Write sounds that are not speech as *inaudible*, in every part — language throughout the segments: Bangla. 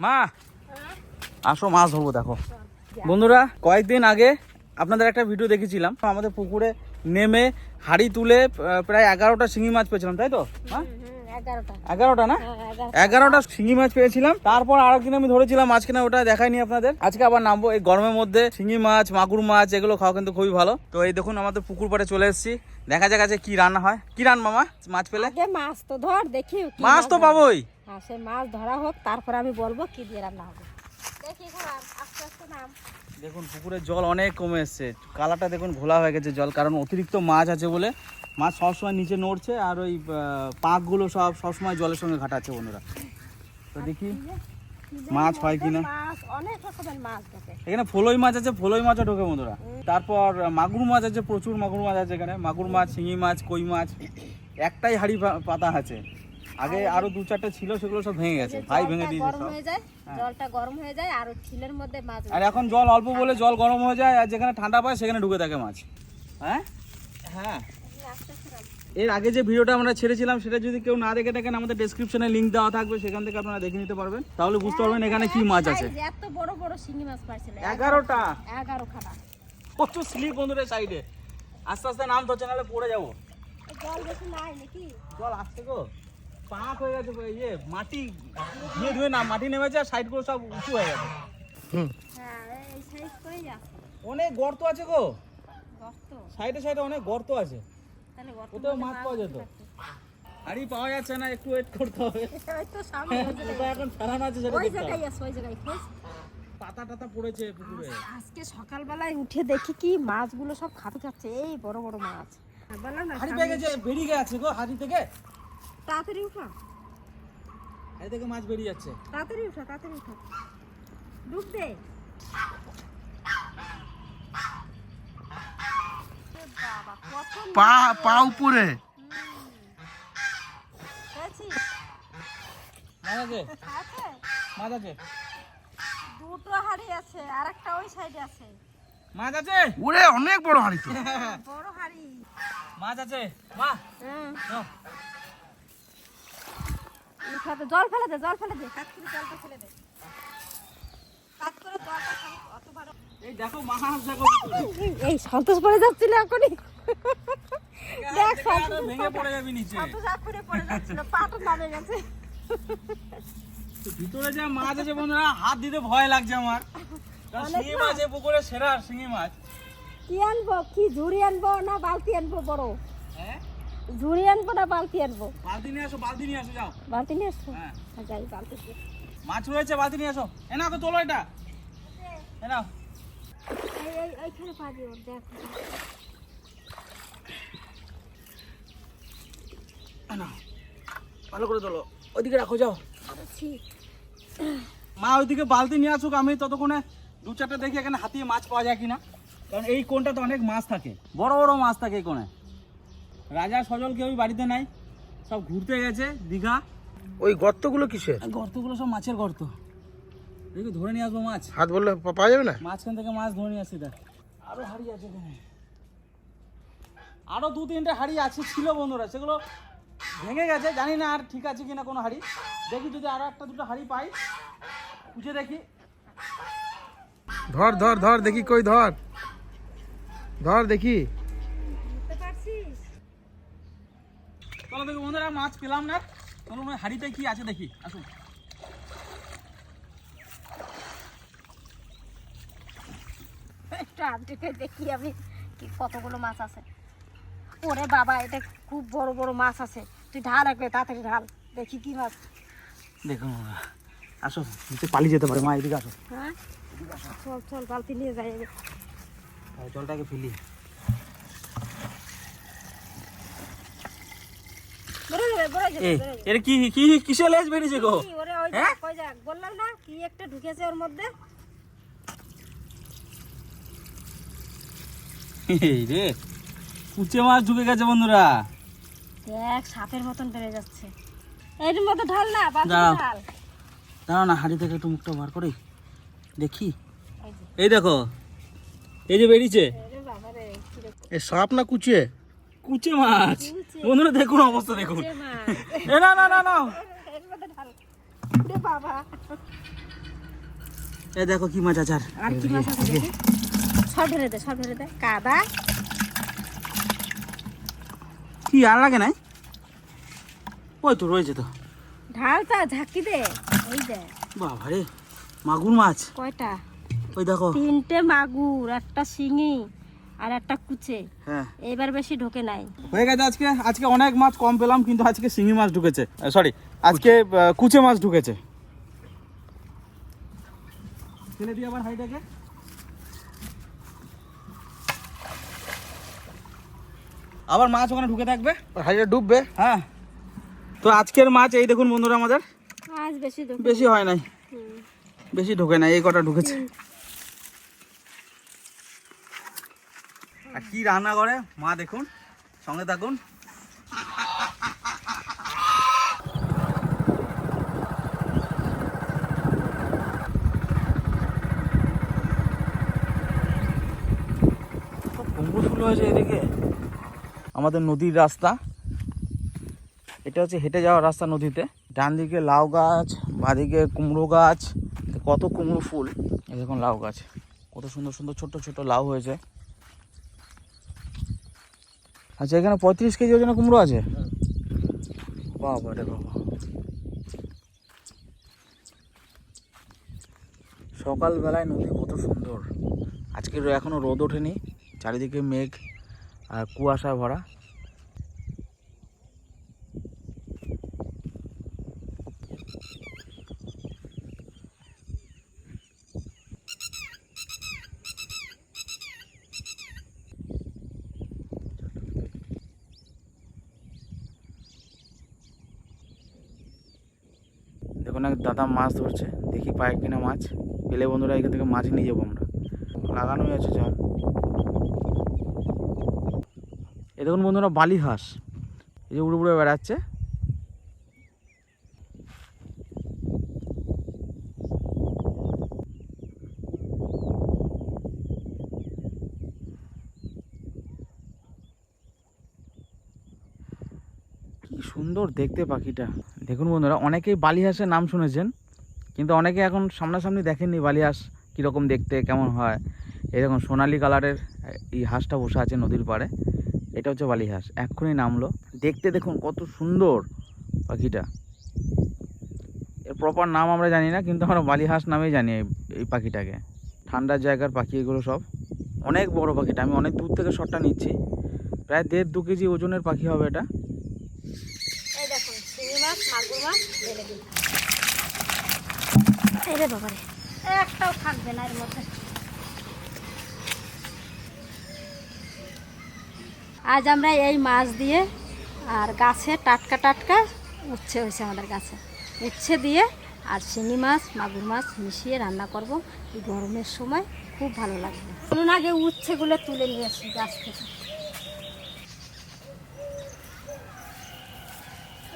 মা আসো মাছ ধরবো দেখো। বন্ধুরা কয়েকদিন আগে আপনাদের একটা ভিডিও দেখেছিলাম। আমাদের পুকুরে নেমে হাড়ি তুলে প্রায় এগারোটা শিঙি মাছ পেয়েছিলাম তাই তো? হ্যাঁ এগারোটা। না? হ্যাঁ, এগারোটা। শিঙি মাছ পেয়েছিলাম। তারপর আমি ধরেছিলাম মাছ কিনা ওটা দেখাইনি আপনাদের। আজকে আবার নামবো এই গরমের মধ্যে। শিঙি মাছ মাগুর মাছ এগুলো খাওয়া কিন্তু খুবই ভালো। তো এই দেখুন আমাদের পুকুর পাড়ে চলে এসেছি। দেখা যাক আছে কি রান্না হয়। কি রান মামা মাছ পেলে? মাছ তো ধর দেখি মাছ তো। পাবোই। হ্যাঁ সে মাছ ধরা হোক তারপর আমি বলব কি দিয়ে রান্না হবে। দেখি আস্তে আস্তে নাম। দেখুন পুকুরের জল অনেক কমে এসছে। কালারটা দেখুন ঘোলা হয়ে গেছে জল, কারণ অতিরিক্ত মাছ আছে বলে মাছ সবসময় নিচে নড়ছে আর ওই পাঁকগুলো সব সবসময় জলের সঙ্গে ঘাটাচ্ছে বন্ধুরা। তো দেখি মাছ হয় কিনা। এখানে ফলই মাছ আছে, ফলই মাছও ঢোকে বন্ধুরা। তারপর মাগুর মাছ আছে, প্রচুর মাগুর মাছ আছে এখানে। মাগুর মাছ, শিঙি মাছ, কই মাছ, একটাই হাড়ি পাতা আছে। আগে আরও দু চারটা ছিল সেগুলো সব ভেঙে গেছে। ভাই ভেঙে দিয়েছে গরম হয়ে যায় হ্যাঁ। জলটা গরম হয়ে যায় আর ওই ছিলের মধ্যে মাছ আর এখন জল অল্প বলে জল গরম হয়ে যায় আর যেখানে ঠান্ডা পায় সেখানে ঢুকে থাকে মাছ। হ্যাঁ? হ্যাঁ। এর আগে যে ভিডিওটা আমরা ছেড়েছিলাম সেটা যদি কেউ না দেখে থাকেন আমাদের ডেসক্রিপশনে লিংক দেওয়া থাকবে সেখান থেকে আপনারা দেখে নিতে পারবেন। তাহলে বুঝতে পারবেন এখানে কি মাছ আছে। এত বড় বড় শিঙি মাছ পাইছিল এগারোটা? এগারো খানা প্রচুর স্লিপ বন্ধুদের সাইডে আস্তে আস্তে নাম ধরছে নাহলে পড়ে যাব। জল বেশি নাই নাকি? জল আসছে গো। পাক হয়ে গেছে ইয়ে মাটি ধুয়ে ধুয়ে না মাটি নেমেছে আর সাইডগুলো সব উঁচু হয়ে গেছে। হ্যাঁ অনেক গর্ত আছে গো। সাইডে সাইডে অনেক গর্ত আছে। তাহলে গর্ত ওতেও মাছ পাওয়া যেত। হাড়ি পাওয়া যাচ্ছে না একটু ওয়েট করতে হবে। *laughs* *laughs* এখন ফেরানো আছে সেটা ওই জায়গায় আছে ওই জায়গায় খোঁজ পাতা টাতা পড়েছে পুকুরে। আজকে সকালবেলায় উঠে দেখি কি মাছগুলো সব খাতে খাচ্ছে এই বড় বড় মাছ। বললাম হাড়ি পেয়ে গেছে বেরিয়ে গেছে গো হাড়ি থেকে? তাড়াতাড়ি উঠো। হাড়ি থেকে মাছ বেরিয়ে যাচ্ছে। তাড়াতাড়ি উঠো তাড়াতাড়ি উঠো। ডুব দে। পা পা উপরে? মাছ আছে? দুটো হাড়ি আছে আর একটা ওই সাইডে আছে। মাছ আছে? ওরে অনেক বড় হাড়ি তো। বড় হাড়ি। মাছ আছে? মা জল ফেলে দে জল ফেলে দে। কাট করে জলটা ফেলে দে। কাট করে জলটা খালি অত বড় এই দেখো মাছ দেখো এই সন্তোষ পড়ে যাচ্ছিল এখনই। দেখ ভেঙে পড়ে যাবি নিচে। সন্তোষ এখনই পড়ে যাচ্ছিল পাটা নামে গেছে। তো ভিতরে যে মাছ আছে বন্ধুরা হাত দিতে ভয় লাগছে আমার। শিঙি মাছ। মাছ এই পুকুরে সেরা শিঙি মাছ। কি আনব কি ঝুড়ি আনব না বালতি আনব বড়? হ্যাঁ? ঝুড়ি আনব না বালতি আনব? বালতি নিয়ে আসো বালতি নিয়ে আসো যাও। বালতি নিয়ে আসব হ্যাঁ। যাই বালতি মাছ রয়েছে বালতি নিয়ে আসো। এ না তো তোলো এটা। এ নাও। এই এই এইখানে পাবি ওর দেখ। এ ভালো করে তোলো। ওইদিকে রাখো যাও। মা ওইদিকে বালতি নিয়ে আসুক আমি ততক্ষণে দু চারটে দেখি এখানে হাতিয়ে মাছ পাওয়া যায় কিনা। কারণ এই কোনটাতে অনেক মাছ থাকে। বড় বড় মাছ থাকে এই কোণে। রাজা সজল কেউই বাড়িতে নাই। সব ঘুরতে গেছে দীঘা। ওই গর্তগুলো কিসের? গর্তগুলো সব মাছের গর্ত। দেখি ধরে নিয়ে আসব মাছ। হাত বললে পাওয়া যাবে না? মাঝখান থেকে মাছ ধরে নিয়ে আসছি দেখ। আরও হাড়ি আছে এখানে। আরও দু তিনটে হাড়ি আছে ছিল বন্ধুরা। সেগুলো ভেঙে গেছে জানি না আর ঠিক আছে কিনা কোনো হাড়ি। দেখি যদি আরও একটা দুটো হাড়ি পাই খুঁজে দেখি। ধর ধর ধর দেখি কই ধর। ধর দেখি বুঝতে পারছিস চলো দেখি বন্ধুরা মাছ পেলাম না। চলো হাড়িতে কি আছে দেখি আসুন। দেখি আমি কি কতগুলো মাছ আছে। ওরে বাবা এটা খুব বড় বড় মাছ আছে। তুই ঢাল একবার তাড়াতাড়ি ঢাল দেখি কি মাছ। বন্ধুরা, আসো নিচে পালিয়ে যেতে পারে মা এদিকে আসো। হ্যাঁ? চল চল বালতি নিয়ে যাই। জলটাকে ফেলি কি কি কিসে লেজ বেরিয়েছে গো? হ্যাঁ? দেখ ওই দেখ বললাম না কি একটা ঢুকেছে ওর মধ্যে। রে কুচে মাছ ঢুকে গেছে বন্ধুরা। দেখ সাপের মতন বেড়ে যাচ্ছে। এর মধ্যে ঢাল না বালতি দাঁড়াও। দাঁড়াও না হাড়ি থেকে একটু মুখটা বার করি। দেখি। এই দেখো এই যে বেরিয়েছে। এ সাপ না কুচিয়ে কুচে মাছ। কুচে। বন্ধুরা দেখুন অবস্থা দেখুন। এ না না না না। বাবা। এ দেখো কি মাছ আছে আর কি মাছ আছে সব ঢেলে দে সব ঢেলে দে। কাদা। কি আর লাগে নাই? ওই তো রয়েছে তো। ঢালটা ঝাঁকি দে। ওই দে। বাবা রে মাগুর মাছ। কয়টা? ওই দেখো। তিনটে মাগুর একটা শিঙি। আর একটা কুচে। হ্যাঁ। এবার বেশি ঢোকে নাই। হয়ে গেছে আজকে? আজকে অনেক মাছ কম পেলাম কিন্তু আজকে শিঙি মাছ ঢুকেছে। সরি আজকে কুচে। মাছ ঢুকেছে। ফেলে দিই আবার হাইটাকে আবার মাছ ওখানে ঢুকে থাকবে? হাইটা ডুববে? হ্যাঁ। তো আজকের মাছ এই দেখুন বন্ধুরা আমাদের। আজ বেশি বেশি হয় নাই। বেশি ঢোকে নাই এই কটা ঢুকেছে। আর কি রান্না করে? মা দেখুন, সঙ্গে থাকুন। হয়েছে এদিকে। আমাদের নদীর রাস্তা। এটা হচ্ছে হেঁটে যাওয়ার রাস্তা নদীতে। ডান দিকে লাউ গাছ বাঁদিকে কুমড়ো গাছ। কত কুমড়ো ফুল। দেখুন লাউ গাছ। কত সুন্দর সুন্দর ছোট ছোট লাউ হয়েছে। আচ্ছা এখানে পঁয়ত্রিশ কেজি ওজনে কুমড়ো আছে? বাবা রে বাবা। সকালবেলায় নদী কত সুন্দর। আজকে এখনও রোদ ওঠেনি চারিদিকে মেঘ আর কুয়াশা ভরা। দেখুন এক দাদা মাছ ধরছে, দেখি পায় কিনা মাছ। পেলে বন্ধুরা এখান থেকে মাছ নিয়ে যাব আমরা। লাগানোই আছে জাল। এ দেখুন বন্ধুরা বালি হাঁস এই যে উড়ে উড়ে বেড়াচ্ছে। কি সুন্দর দেখতে পাখিটা। দেখুন বন্ধুরা, অনেকেই বালি হাঁসের নাম শুনেছেন, কিন্তু অনেকে এখন সামনাসামনি দেখেননি বালি হাঁস কীরকম দেখতে, কেমন হয়। এরকম সোনালি কালারের, এই হাঁসটা বসে আছে নদীর পাড়ে। এটা হচ্ছে বালি হাঁস এক্ষুনি নামলো। দেখতে দেখুন কত সুন্দর পাখিটা। এর প্রপার নাম আমরা জানি না, কিন্তু আমরা বালি হাঁস নামেই জানি এই- এই পাখিটাকে। ঠান্ডার জায়গার পাখি এগুলো সব। অনেক বড় পাখিটা, আমি অনেক দূর থেকে শটটা নিচ্ছি। প্রায় দেড় দু কেজি ওজনের পাখি হবে এটা এই দেখুন শিঙি মাছ মাগুর মাছ ঢেলে দিই একটাও থাকবে না এর মধ্যে। আজ আমরা এই মাছ দিয়ে আর গাছে টাটকা টাটকা উচ্ছে হয়েছে আমাদের গাছে। উচ্ছে দিয়ে আর শিঙি মাছ মাগুর মাছ মিশিয়ে রান্না করব এই গরমের সময়। খুব ভালো লাগবে। চলুন আগে উচ্ছেগুলো তুলে নিয়ে আসি গাছ থেকে।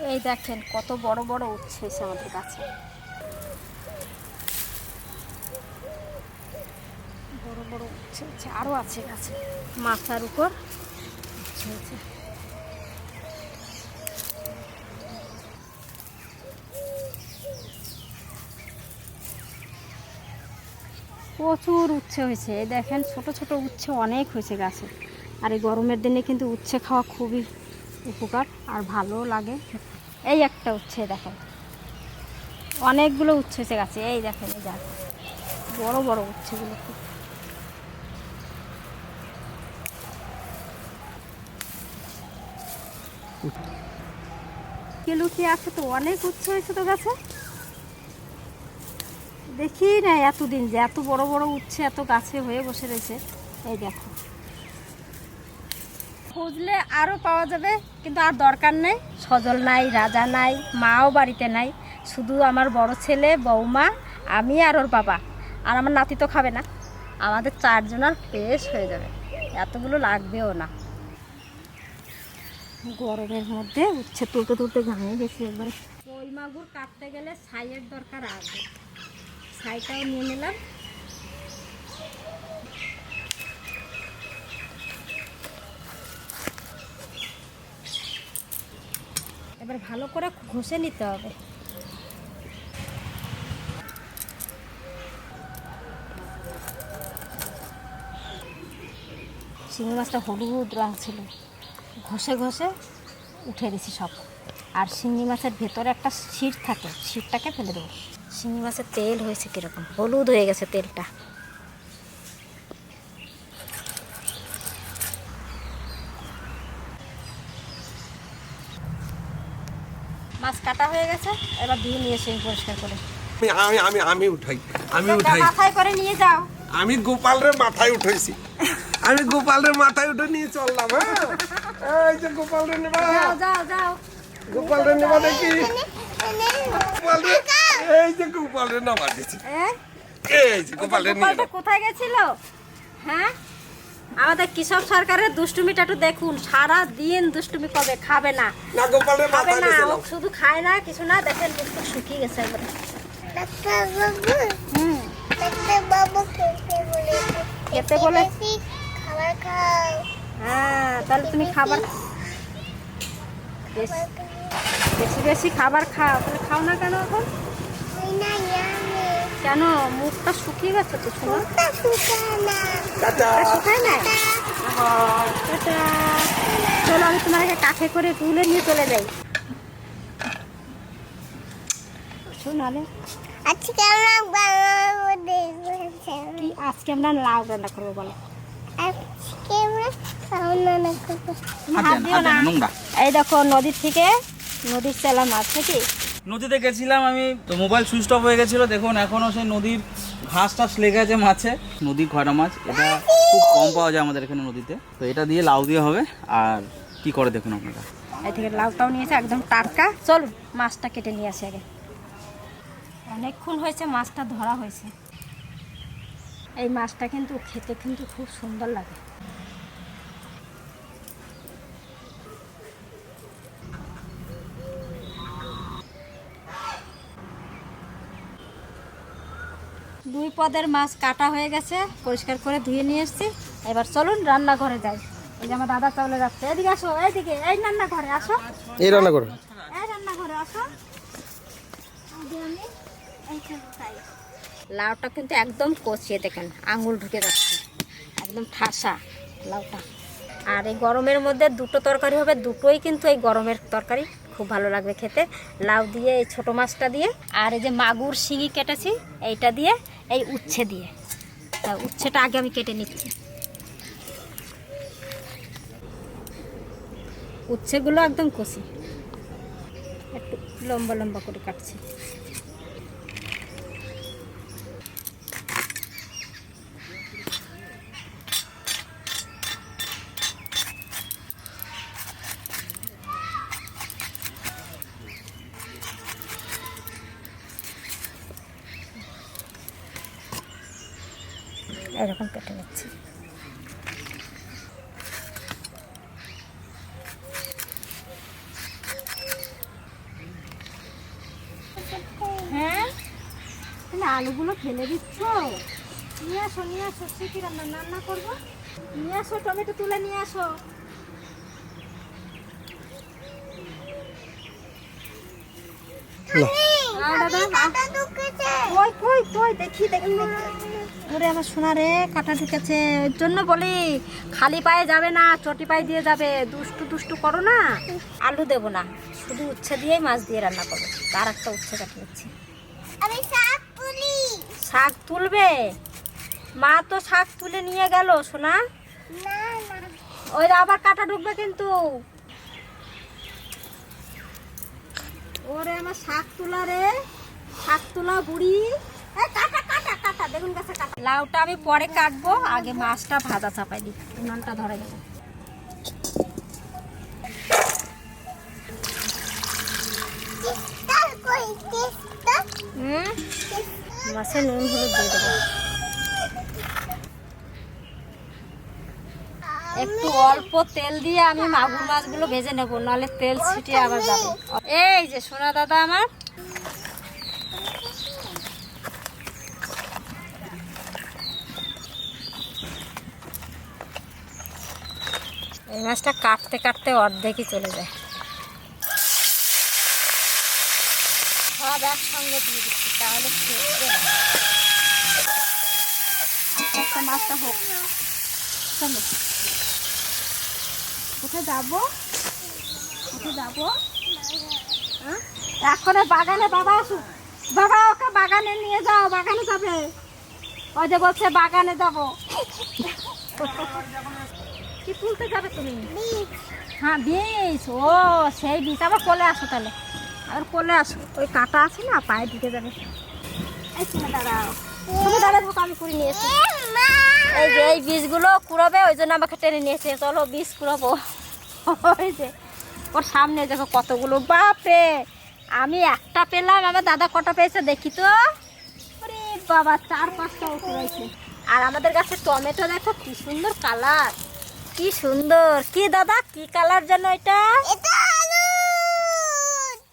এই দেখেন, কত বড় বড় উচ্ছে হয়েছে আমাদের গাছে বড় বড় উচ্ছে হচ্ছে আরও আছে গাছে মাথার উপর উচ্ছে প্রচুর উচ্ছে হয়েছে। এই দেখেন, ছোট ছোট উচ্ছে অনেক হয়েছে গাছে। আর এই গরমের দিনে কিন্তু উচ্ছে খাওয়া খুবই উপকার আর ভালো লাগে। এই একটা উচ্ছে দেখেন অনেকগুলো উচ্ছে হয়েছে গাছে, এই দেখেন এই দেখ। বড় বড় উচ্ছেগুলো খুব। লুকিয়ে আছে তো? অনেক উচ্ছে হয়েছে তো গাছে। দেখি না এতদিন যে এত বড় বড় উচ্ছে এত গাছে হয়ে বসে রয়েছে। এই দেখো। খুঁজলে আরও পাওয়া যাবে কিন্তু আর দরকার নেই। সজল নাই রাজা নাই মাও বাড়িতে নাই। শুধু আমার বড় ছেলে বৌমা আমি আর ওর বাবা। আর আমার নাতি তো খাবে না। আমাদের চারজনের পেশ হয়ে যাবে। এতগুলো লাগবেও না। গরমের মধ্যে উচ্ছে তুলতে তুলতে ঘামে গেছি একবারে। কই মাগুর কাটতে গেলে ছাইয়ের দরকার আগে ছাইটাও নিয়ে নিলাম। এবার ভালো করে ঘষে নিতে হবে। শিঙি মাছটা হলুদ রঙ ছিল। ঘষে ঘষে উঠে দিছি সব। আর শিঙি মাছের ভেতরে একটা শির থাকে শিরটাকে ফেলে দেবো। শিঙি মাছের তেল হয়েছে কীরকম? হলুদ হয়ে গেছে তেলটা। হয়ে গেছে এবার ধুয়ে নিয়ে এসে পরিষ্কার করে। আমি আমি আমি আমি উঠাই আমি উঠাই। মাথায় করে নিয়ে যাও। আমি গোপালের মাথায় উঠাইছি আমি গোপালের মাথায় উঠে নিয়ে চললাম হ্যাঁ? এই যে গোপালের নেবা যাও যাও যাও। গোপালের নেবা দেখি। গোপালের এই যে গোপালের দিছি এ? এই যে গোপালের গোপালটা কোথায় গেছিল? হ্যাঁ? আমাদের কৃষক সরকারের দুষ্টুমিটা একটু দেখুন। সারা দিন দুষ্টুমি কবে খাবে না। না খাবে না ও শুধু খায় না কিছু না দেখেন মুখ শুকিয়ে গেছে একবারে। খেতে বলে খাবার খাও। হ্যাঁ তাহলে তুমি খাবার বেশ- বেশি বেশি খাবার খাও তাহলে খাও না কেন এখন? কেন? মুখটা শুকিয়ে গেছে তো শোনো শুকায় না। চলো আমি তোমাকে কাঠে করে তুলে নিয়ে চলে যাই। শোনালে আজকে আমরা আজকে আমরা লাউ রান্না করব বলো। এই দেখো নদীর থেকে নদীর চেলা মাছ নাকি? নদীতে গেছিলাম আমি, তো মোবাইল সুইচ অফ হয়ে গেছিল, দেখুন এখনও সেই নদীর ঘাস টাস লেগে আছে মাছে, নদীর খয়রা মাছ, এটা খুব কম পাওয়া যায় আমাদের এখানে নদীতে, তো এটা দিয়ে লাউ দিয়ে হবে, আর কি করে দেখুন আপনারা? এই থেকে লাউটাও নিয়েছে, একদম টাটকা চল মাছটা কেটে নিয়ে আসি আগে। অনেকক্ষণ হয়েছে মাছটা ধরা হয়েছে। এই মাছটা কিন্তু খেতে কিন্তু খুব সুন্দর লাগে। দুই পদের মাছ কাটা হয়ে গেছে পরিষ্কার করে ধুয়ে নিয়ে এসেছি। এবার চলুন রান্নাঘরে যাই। এই যে আমার দাদা চলে যাচ্ছে। এদিকে আসো এইদিকে এই রান্নাঘরে আসো। এই রান্না করো এই রান্নাঘরে আসো। লাউটা কিন্তু একদম কচিয়ে দেখেন আঙুল ঢুকে যাচ্ছে। একদম ঠাসা লাউটা। আর এই গরমের মধ্যে দুটো তরকারি হবে দুটোই কিন্তু এই গরমের তরকারি। খুব ভালো লাগবে খেতে। লাউ দিয়ে, এই ছোটো মাছটা দিয়ে, আর এই যে মাগুর শিঙি কেটেছি, এইটা দিয়ে, এই উচ্ছে দিয়ে। তা উচ্ছেটা আগে আমি কেটে নিচ্ছি। উচ্ছেগুলো একদম কষি। একটু লম্বা লম্বা করে কাটছি। এরকম কেটে নিচ্ছি হ্যাঁ তুমি আলুগুলো ফেলে দিচ্ছ নিয়ে আসো নিয়ে আসো সে কি রান্না রান্না করব নিয়ে আসো টমেটো তুলে নিয়ে আসো দাদা, আও। কই কই কই দেখি দেখি দেখি ওরে আমার সোনা রে কাটা ঢুকেছে। ওর জন্য বলি খালি পায়ে যাবে না চটি পায়ে দিয়ে যাবে। দুষ্টু দুষ্টু করো না। আলু দেবো না। শুধু উচ্ছে দিয়েই মাছ দিয়ে রান্না করব। তার একটা উচ্ছে কাটি নিচ্ছি। আমি শাক তুলি। শাক তুলবে? মা তো শাক তুলে নিয়ে গেল সোনা। ওই আবার কাটা ঢুকবে কিন্তু। ওরে আমার শাক তোলা রে। শাক তোলা বুড়ি। কাটা কাটা কাটা লাউটা আমি পরে কাটবো আগে মাছটা ভাজা চাপাই দিই উনানটা ধরে মাছে নুন হলুদ দিয়ে দেবো। একটু অল্প তেল দিয়ে আমি মাগুর মাছগুলো ভেজে নেব নাহলে তেল ছিটিয়ে আবার যাবে। এই যে সোনা দাদা আমার। এই মাছটা কাটতে কাটতে অর্ধেকই চলে যায়। সব একসঙ্গে দিয়ে দিচ্ছি, তাহলে আস্তে আস্তে মাছটা হোক। চলো। কোথায় যাব? কোথায় যাব? হ্যাঁ? এখন বাগানে বাবা আসুক বাবা, ওকে বাগানে নিয়ে যাও, বাগানে যাবে। ওই যে বলছে, বাগানে যাব। কি তুলতে যাবে তুমি? হ্যাঁ বীজ ও সেই বীজ আবার কোলে আসো তাহলে। আবার কোলে আসো। ওই কাটা আছে না পায়ে ঢুকে যাবে। দাঁড়াও। তুমি দাঁড়াও থাকো, আমি করে নিয়েছি এই যে এই বীজগুলো কুড়াবে ওই জন্য আমাকে টেনে নিয়েছে চলো বীজ কুড়াবো। ওই যে ওর সামনে দেখো কতগুলো বাপরে! আমি একটা পেলাম আমার দাদা কটা পেয়েছে দেখি তো। বাবা চার পাঁচটা কুড়াইছে আর আমাদের কাছে টমেটো দেখো কি সুন্দর কালার কি সুন্দর। কি দাদা কি কালার যেন এটা?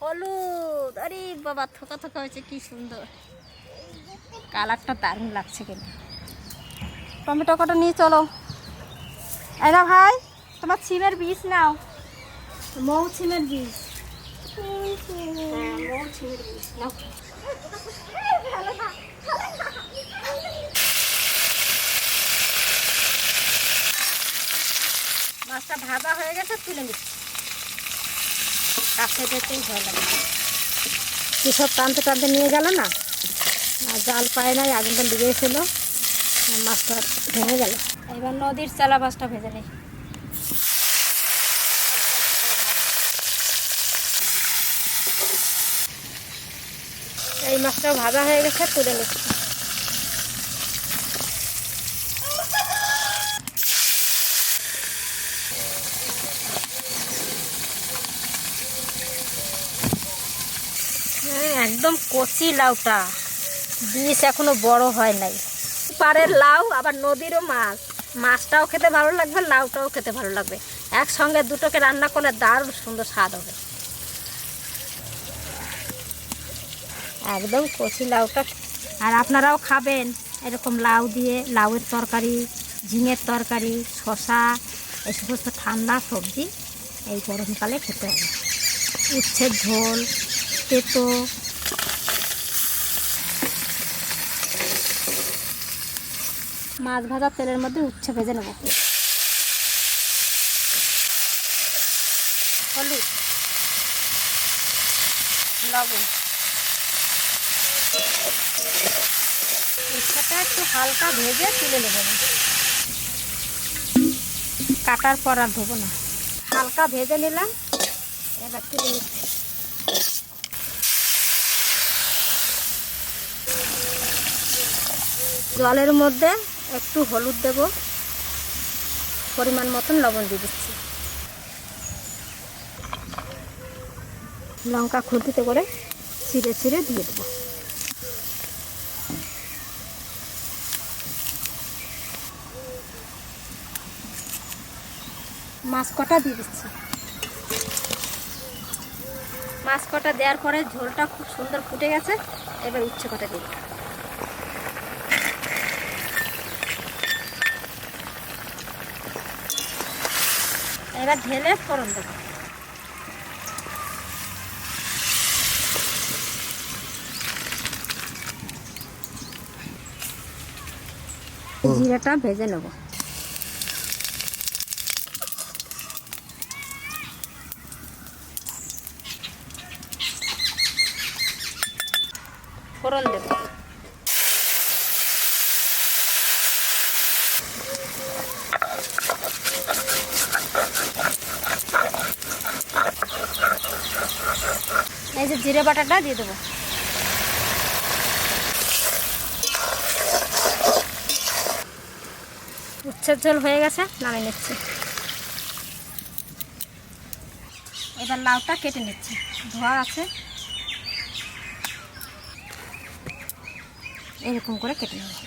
হলুদ। আরে বাবা থোকা থোকা হয়েছে কি সুন্দর। কালারটা দারুণ লাগছে কিন্তু। টমেটো কটা নিয়ে চলো। না ভাই তোমার সিমের বীজ নাও। মৌ সিমের বীজ। হ্যাঁ, মৌ সিমের বীজ। নাও মাছটা ভাজা হয়ে গেছে, তুলে নিচ্ছি। কাছে যেতেই ভয় লাগে। সব টানতে টানতে নিয়ে গেল না? আর জাল পায় নাই আগুনটা ডুবে ছিল। মাছটা ভেঙে গেল। এবার নদীর চালা মাছটা ভেজে নেই। এই মাছটা ভাজা হয়ে গেছে, তুলে নিচ্ছি হ্যাঁ, একদম কচি লাউটা। বীজ এখনও বড় হয় নাই। পাড়ের লাউ, আবার নদীরও মাছ। মাছটাও খেতে ভালো লাগবে, লাউটাও খেতে ভালো লাগবে। একসঙ্গে দুটোকে রান্না করলে দারুণ সুন্দর স্বাদ হবে। একদম কচি লাউটা। আর আপনারাও খাবেন এরকম লাউ দিয়ে, লাউয়ের তরকারি, ঝিঙের তরকারি শশা এই সমস্ত ঠান্ডা সবজি এই গরমকালে খেতে হবে। উচ্ছের ঝোল, তেতো মাছ ভাজা তেলের মধ্যে উচ্ছে ভেজে নেব। হলুদ, লবণ। একটু হালকা ভেজে তুলে নেব। কাটার পর আর ধোবো না। হালকা ভেজে নিলাম। এবার তুলে নিচ্ছি। জলের মধ্যে একটু হলুদ দেব। পরিমাণ মতন লবণ দিয়ে দিচ্ছি। লঙ্কা খুঁটিতে করে ছিঁড়ে ছিঁড়ে দিয়ে দেবো। মাছ কটা দিয়ে দিচ্ছি? মাছ কটা দেওয়ার পরে ঝোলটা খুব সুন্দর ফুটে গেছে। এবার উচ্ছে কটা দিয়ে এবার ঢেলে ফোড়ন দেবো। জিরাটা ভেজে নেব ফোড়ন দেব এই যে জিরে বাটাটা দিয়ে দেবো। উচ্ছের ঝোল হয়ে গেছে, নামিয়ে নিচ্ছি। এবার লাউটা কেটে নিচ্ছি। ধোয়া আছে। এরকম করে কেটে নেব।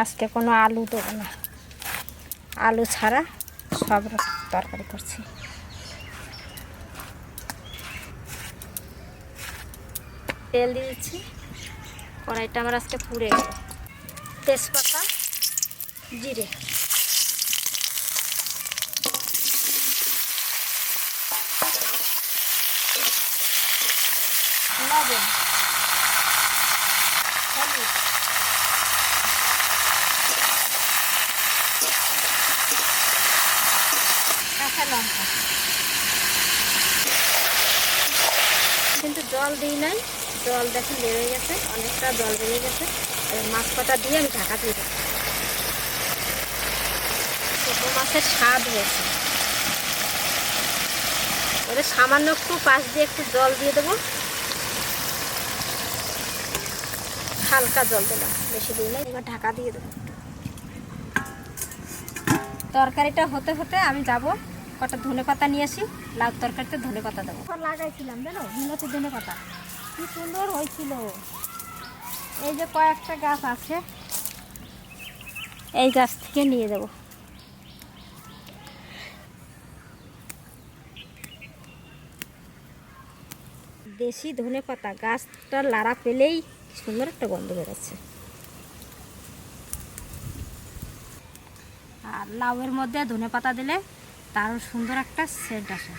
আজকে কোনো আলু দেবো না। আলু ছাড়া সব তরকারি করছি। তেল দিয়ে দিচ্ছি। কড়াইটা আমার আজকে পুড়ে গেল। তেজপাতা, জিরে। লঙ্কা। কিন্তু জল দিই নাই। জল দেখি বেড়ে গেছে, অনেকটা জল বেড়ে গেছে। মাছ কটা দিয়ে আমি ঢাকা দিয়ে দেবো। ছোটো মাছের স্বাদ হয়েছে। এবার সামান্য একটু পাশ দিয়ে একটু জল দিয়ে দেবো। হালকা জল দিলাম বেশি দিই না এবার ঢাকা দিয়ে দেবো। তরকারিটা হতে হতে আমি যাব, কটা ধনে পাতা নিয়ে আসি, লাউ তরকারিতে ধনে পাতা দেবো। লাগাইছিলাম, জানো? ধনে পাতা কি সুন্দর হয়েছিল। এই যে কয়েকটা গাছ আছে, এই গাছ থেকে নিয়ে দেবো দেশি ধনে পাতা গাছটা লাড়া পেলেই সুন্দর একটা গন্ধ বেরোচ্ছে। আর লাউয়ের মধ্যে ধনে পাতা দিলে তারও সুন্দর একটা সেন্ট আসে।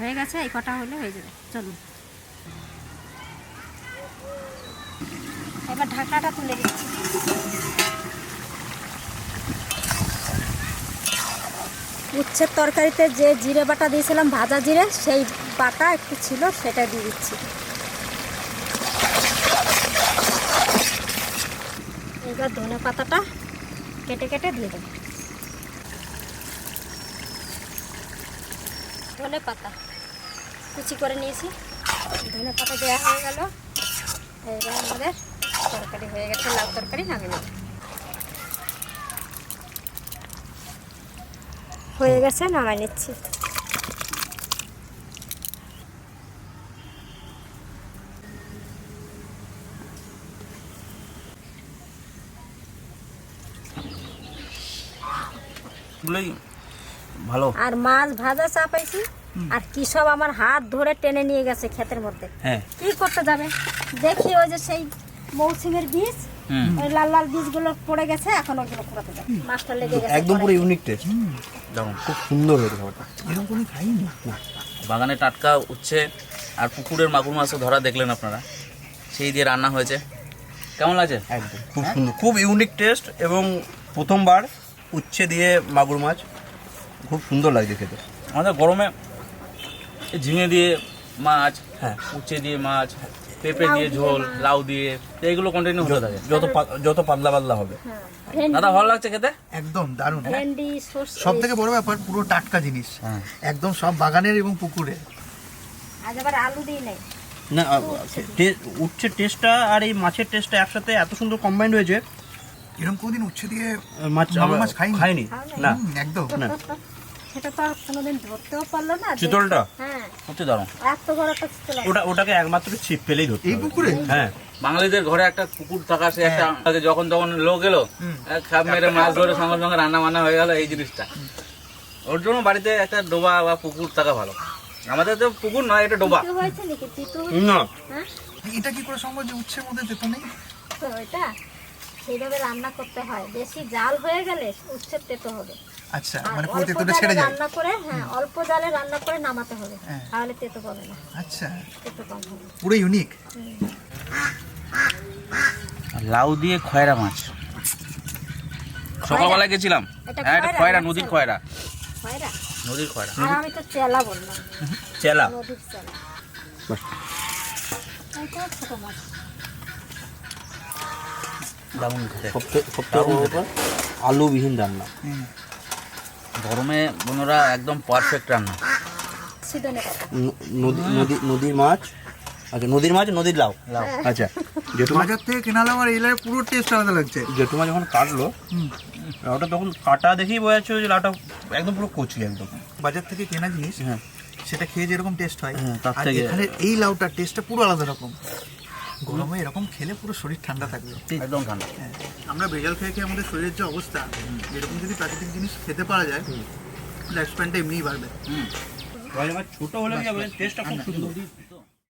হয়ে গেছে, এই কটা হলে হয়ে যাবে। চলুন। এবার ঢাকাটা তুলে দিচ্ছি। উচ্ছের তরকারিতে যে জিরে বাটা দিয়েছিলাম, ভাজা জিরে, সেই বাটা একটু ছিল, সেটা দিয়ে দিচ্ছি। এবার ধনে পাতাটা কেটে কেটে দিয়ে দেবো। ধনে পাতা, কুচি করে নিয়েছি। ধনে পাতা দেওয়া হয়ে গেল। এবার আমাদের তরকারি হয়ে গেছে লাউ তরকারি নামিয়ে হয়ে গেছে নামাই নিচ্ছি। ভালো। আর মাছ ভাজা চাপাইছি আর কি সব আমার হাত ধরে টেনে নিয়ে গেছে ক্ষেতের মধ্যে। হ্যাঁ। কি করতে যাবে? দেখি ওই যে সেই মৌসুমের বীজ ওই লাল লাল বীজগুলো পড়ে গেছে এখন ওগুলো কুড়াতে যাবে। মাছটা লেগে গেছে একদম পুরো। ইউনিক টেস্ট দেখুন খুব সুন্দর হয়েছে খাবারটা এরকম কোনো খাইনি বাগানে টাটকা উচ্ছে আর পুকুরের মাগুর মাছও ধরা দেখলেন আপনারা। সেই দিয়ে রান্না হয়েছে। কেমন লাগছে? একদম। খুব সুন্দর। খুব ইউনিক টেস্ট এবং প্রথমবার উচ্ছে দিয়ে মাগুর মাছ। খুব সুন্দর লাগছে খেতে। আমাদের গরমে ঝিঙে দিয়ে মাছ হ্যাঁ। উচ্ছে দিয়ে মাছ পেঁপে দিয়ে ঝোল লাউ দিয়ে এইগুলো কন্টিনিউ হতে থাকে। যত যত পাতলা পাতলা হবে। হ্যাঁ, দাদা ভালো লাগছে খেতে? একদম দারুণ। সব থেকে বড় ব্যাপার পুরো টাটকা জিনিস। হ্যাঁ। একদম সব বাগানের এবং পুকুরে। আজ আবার আলু দিই নাই। না টে- উচ্ছে টেস্টটা আর এই মাছের টেস্টটা একসাথে এত সুন্দর কম্বাইন্ড হয়েছে। এরকম কোনদিন উচ্ছে দিয়ে মাছ মাছ খাইনি। খাইনি? না। একদম। না। সেটা তো আর কোনোদিন ধরতেও পারল না চিতলটা? হ্যাঁ। সত্যি দারুণ। এত বড় একটা চিতল ওটা ওটাকে একমাত্র ছিপ ফেলেই ধরতে এই পুকুরে? হ্যাঁ। বাঙালিদের ঘরে একটা কুকুর থাকা সে একটা যখন তখন লোক এলো খাপ মেরে মাছ ধরে সঙ্গে সঙ্গে রান্না বান্না হয়ে গেল এই জিনিসটা। ওর জন্য বাড়িতে একটা ডোবা বা পুকুর থাকা ভালো। আমাদের তো পুকুর নয় এটা ডোবা। তিতু হয়েছে নাকি? তিতু না। হ্যাঁ? এটা কি করে সম্ভব যে উচ্ছের মধ্যে তেতো নেই? তো এটা সেইভাবে রান্না করতে হয়। বেশি জাল হয়ে গেলে উচ্ছেদ তেতো হবে। আচ্ছা মানে পুরো অল্প ছেড়ে যায় রান্না করে হ্যাঁ অল্প জালে রান্না করে নামাতে হবে। হ্যাঁ। তাহলে তেতো পাবে না। আচ্ছা। তেতো কম হবে। পুরো ইউনিক লাউ দিয়ে খয়রা মাছ। সকালবেলা গেছিলাম। হ্যাঁ এটা খয়রা নদীর খয়রা। খয়রা? নদীর খয়রা। আর আমি তো চেলা বললাম। চেলা। নদীর চেলা। এইটা ছোট মাছ। দারুণ খেতে। সবথেকে সবথেকে আলুবিহীন রান্না। গরমে বন্ধুরা একদম পারফেক্ট রান্না। নদী নদীর মাছ। আচ্ছা নদীর মাছ নদীর লাউ। লাউ। আচ্ছা জেঠুমা মাছের থেকে কেনা আমার এই লাউয়ের পুরো টেস্ট আলাদা লাগছে। জেঠু মাছ যখন কাটলো লাউটা তখন কাটা দেখেই বোঝা যাচ্ছে যে লাউটা একদম পুরো কচি একদম। বাজার থেকে কেনা জিনিস হ্যাঁ। সেটা খেয়ে যেরকম টেস্ট হয় হ্যাঁ, তার আর থেকে- এখানে এই লাউটার টেস্টটা পুরো আলাদা রকম। গরমে এরকম খেলে পুরো শরীর ঠান্ডা থাকবে। একদম ঠান্ডা। হ্যাঁ, আমরা ভেজাল খেয়ে খেয়ে আমাদের শরীরের যে অবস্থা এরকম যদি প্রাকৃতিক জিনিস খেতে পারা যায় লাইফ স্প্যানটা এমনিই বাড়বে। ছোট হলে টেস্টটা খুব সুন্দর।